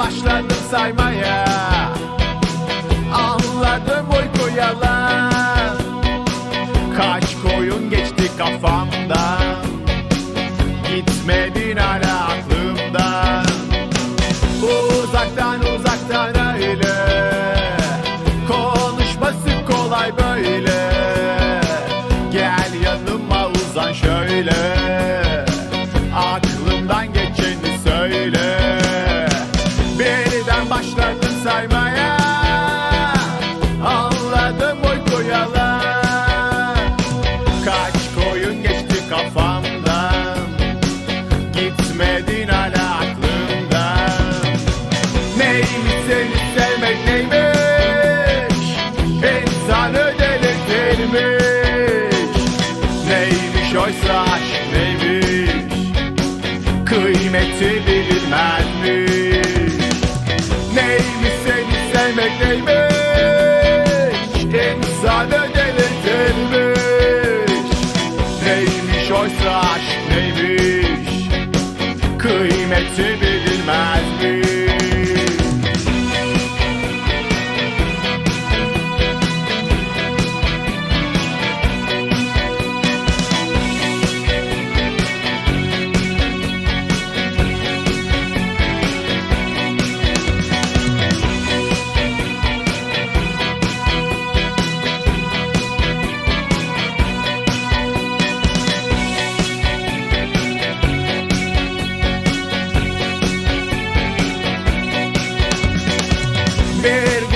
başladım saymaya. Anladım uyku Neymiş seni sevmek neymiş? İnsanı delirtirmiş Neymiş oysa aşk neymiş? Kıymeti bilinmezmiş. Neymiş seni sevmek neymiş? İnsanı delirtirmiş Neymiş oysa aşk neymiş? Kıymeti bilinmezmiş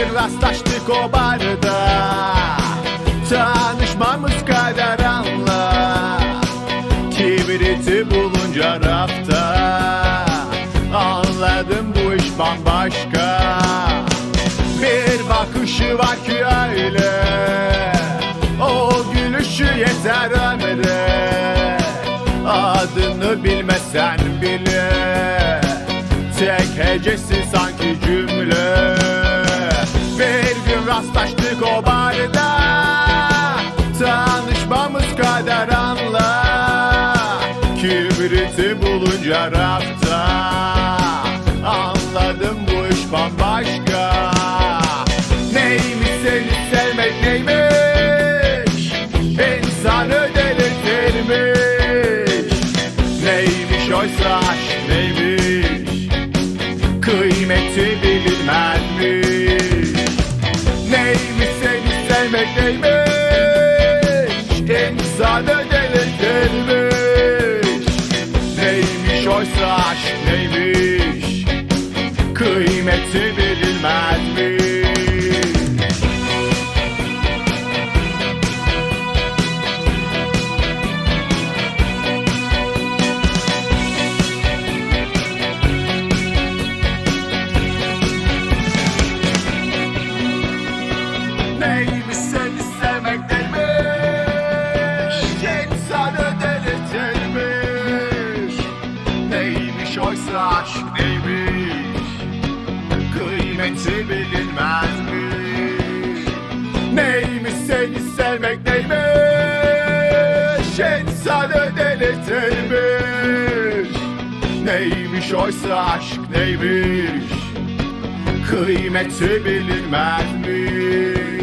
gün rastlaştık o barda. Tanışmamız kader anla. Kibriti bulunca rafta. Anladım bu iş bambaşka. Bir bakışı var ki öyle. O gülüşü yeter ömre. Adını bilmesen bile. Tek hecesi sanki cümle bulunca rafta Anladım bu iş bambaşka. Neymiş seni sevmek neymiş? İnsanı delirtirmiş Neymiş oysa aşk neymiş? Kıymeti bilinmezmiş. Neymiş seni sevmek neymiş? İnsanı delirtirmiş Kıymeti bilinmezmiş Neymiş seni sevmek neymiş İnsanı delirtirmiş Neymiş oysa aşk neymiş Kıymeti bilinmezmiş Neymiş seni sevmek neymiş? İnsanı delirtirmiş. Neymiş oysa aşk neymiş? Kıymeti bilinmezmiş